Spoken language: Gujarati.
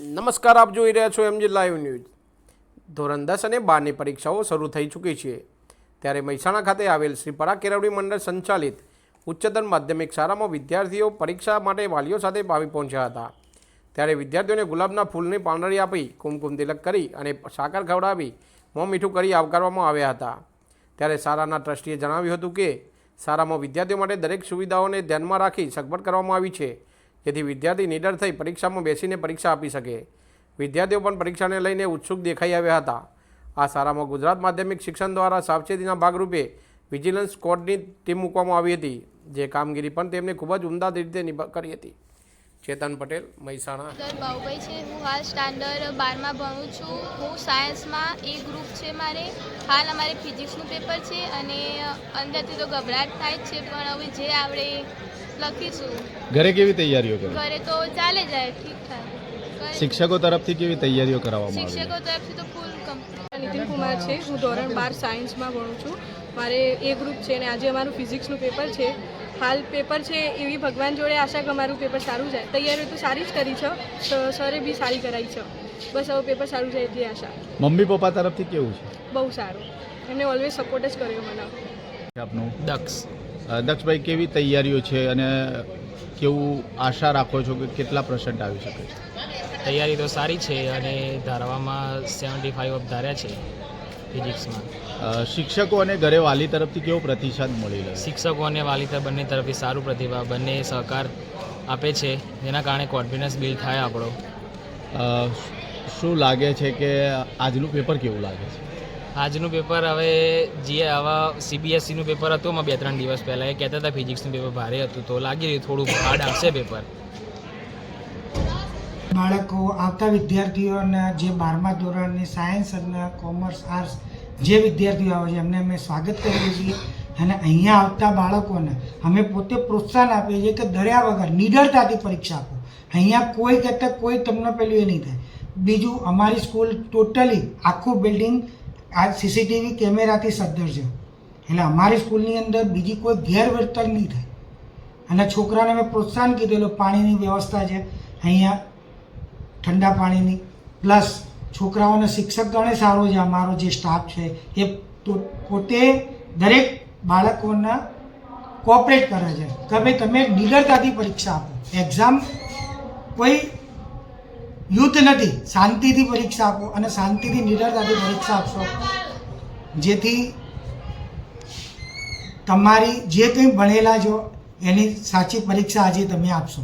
નમસ્કાર, આપ જોઈ રહ્યા છો એમજી લાઈવ ન્યૂઝ ધોરણ દસ અને બારની પરીક્ષાઓ શરૂ થઈ ચૂકી છે. ત્યારે મહેસાણા ખાતે આવેલ શ્રી પરા કેળવણી મંડળ સંચાલિત ઉચ્ચતર માધ્યમિક શાળામાં વિદ્યાર્થીઓ પરીક્ષા માટે વાલીઓ સાથે આવી પહોંચ્યા હતા. ત્યારે વિદ્યાર્થીઓને ગુલાબના ફૂલની પાંદડી આપી, કુમકુમ તિલક કરી અને સાકર ખવડાવી મોં મીઠું કરી આવકારવામાં આવ્યા હતા. ત્યારે શાળાના ટ્રસ્ટીએ જણાવ્યું હતું કે, શાળામાં વિદ્યાર્થીઓ માટે દરેક સુવિધાઓને ધ્યાનમાં રાખી સગવડ કરવામાં આવી છે. જેથી વિદ્યાર્થી નિડર થઈ પરીક્ષામાં બેસીને પરીક્ષા આપી શકે. વિદ્યાર્થીઓ પણ પરીક્ષાને લઈને ઉત્સુક દેખાઈ આવ્યા હતા. આ શાળામાં ગુજરાત માધ્યમિક શિક્ષણ દ્વારા સાવચેતીના ભાગરૂપે વિજિલન્સ સ્કોડની ટીમ મૂકવામાં આવી હતી. જે કામગીરી પણ તેમણે ખૂબ જ ઉમદા રીતે કરી હતી. ચેતન પટેલ મહેસાણા. સર બાઉભાઈ છે હું હાલ સ્ટાન્ડર્ડ બારમાં ભણું છું. હું સાયન્સમાં એ ગ્રુપ છે મારે. હાલ અમારે ફિઝિક્સનું પેપર છે અને અંદરથી તો ગભરાટ થાય જ છે પણ હવે જે આવડે લખીશું. ઘરે કેવી તૈયારીઓ કરે? ઘરે તો ચાલે જાય ઠીક ઠાક. શિક્ષકો તરફથી કેવી તૈયારીઓ કરાવવામાં આવે? શિક્ષકો તરફથી તો ફૂલ કમ્પ્લીટ નીતિન કુમાર છે. હું ધોરણ બાર સાયન્સમાં ભણું છું. મારે એ ગ્રુપ છે અને આજે અમારું ફિઝિક્સનું પેપર છે. હાલ પેપર છે એવી ભગવાન જોડે આશા કે અમારું પેપર સારું જાય. તૈયારી તો સારી જ કરી છે સ- સરે બી સારી કરાવી છે. બસ હવે પેપર સારું જાય એટલી આશા. મમ્મી પપ્પા તરફથી કેવું છે? બહુ સારું. એમને ઓલવેઝ સપોર્ટ જ કર્યો મને. આપનું? દક્ષ. દક્ષભાઈ કેવી તૈયારીઓ છે અને કેવું આશા રાખો છો કે કેટલા પર્સન્ટ આવી શકે છે? તૈયારી તો સારી છે અને ધારવામાં સેવન્ટી ફાઇવ અપ ધાર્યા છે. ફિઝિક્સમાં શિક્ષકો અને ઘરે વાલી તરફથી કેવો પ્રતિસાદ મળી રહ્યો? શિક્ષકો અને વાલી બંને તરફથી સારું પ્રતિભા બંને સહકાર આપે છે જેના કારણે કોન્ફિડન્સ બિલ્ડ થાય આપણો. શું લાગે છે કે આજનું પેપર કેવું લાગે છે? આજનું પેપર હવે જે આવા સીબીએસસીનું પેપર હતું મેં બે ત્રણ દિવસ પહેલાં એ કહેતા હતા ફિઝિક્સનું પેપર ભારે હતું. તો લાગી રહ્યું થોડું હાર્ડ આવશે પેપર બાળકો, આવતા વિદ્યાર્થીઓના જે બારમા ધોરણની સાયન્સ અને કોમર્સ, આર્ટ્સ જે વિદ્યાર્થીઓ આવે છે, એમને અમે સ્વાગત કરીએ છીએ. અને અહીંયા આવતા બાળકોને અમે પોતે પ્રોત્સાહન આપીએ છીએ કે ડર્યા વગર નિડરતાથી પરીક્ષા આપો. અહીંયા કોઈ કરતાં કોઈ તમને પેલું એ નહીં થાય. બીજું, અમારી સ્કૂલ ટોટલી આખું બિલ્ડિંગ આ સીસીટીવી કેમેરાથી સદ્ધર છે. એટલે અમારી સ્કૂલની અંદર બીજી કોઈ ગેરવર્તન નહીં થાય. અને છોકરાને મેં પ્રોત્સાહન કીધેલું પાણીની વ્યવસ્થા છે. અહીંયા ઠંડા પાણીની. પ્લસ છોકરાઓને શિક્ષક ગણે સારો છે. અમારો જે સ્ટાફ છે એ પોતે દરેક બાળકોના કોઓપરેટ કરે છે. કે ભાઈ તમે નિડરતાથી પરીક્ષા આપો. એક્ઝામ કોઈ યુદ્ધ નથી. શાંતિથી પરીક્ષા આપો અને શાંતિથી નિડરતાથી પરીક્ષા આપશો. જેથી તમારી જે કંઈ ભણેલા છો એની સાચી પરીક્ષા આજે તમે આપશો.